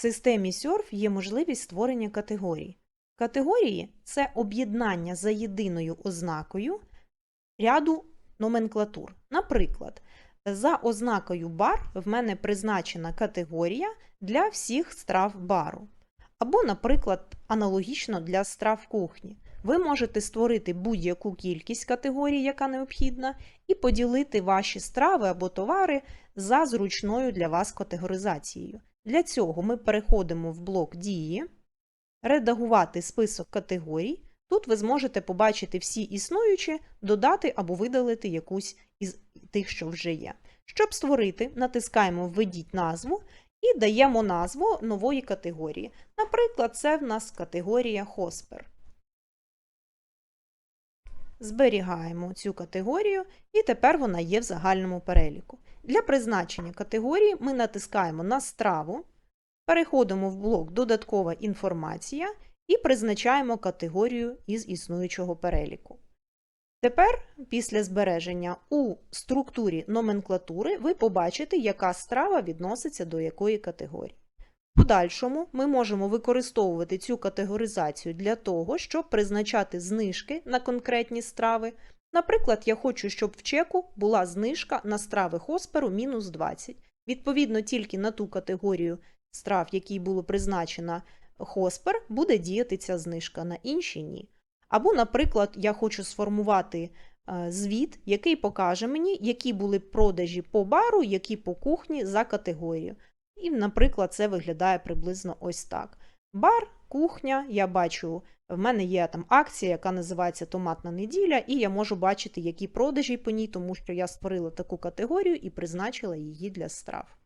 В системі SURF є можливість створення категорій. Категорії це об'єднання за єдиною ознакою ряду номенклатур. Наприклад, за ознакою бар в мене призначена категорія для всіх страв бару. Або, наприклад, аналогічно для страв кухні. Ви можете створити будь-яку кількість категорій, яка необхідна, і поділити ваші страви або товари за зручною для вас категоризацією. Для цього ми переходимо в блок дії, редагувати список категорій. Тут ви зможете побачити всі існуючі, додати або видалити якусь із тих, що вже є. Щоб створити, натискаємо Введіть назву і даємо назву нової категорії. Наприклад, це в нас категорія Хоспер. Зберігаємо цю категорію, і тепер вона є в загальному переліку. Для призначення категорії ми натискаємо на страву, переходимо в блок Додаткова інформація і призначаємо категорію із існуючого переліку. Тепер, після збереження у структурі номенклатури, ви побачите, яка страва відноситься до якої категорії. Подальшому ми можемо використовувати цю категоризацію для того, щоб призначати знижки на конкретні страви. Наприклад, я хочу, щоб в чеку була знижка на страви хосперу мінус 20. Відповідно, тільки на ту категорію страв, якій було призначена хоспер, буде діяти ця знижка, на інші ні. Або, наприклад, я хочу сформувати е, звіт, який покаже мені, які були продажі по бару, які по кухні за категорію. І, наприклад, це виглядає приблизно ось так. Бар, кухня, я бачу, в мене є там акція, яка називається Томатна неділя, і я можу бачити, які продажі по ній, тому що я створила таку категорію і призначила її для страв.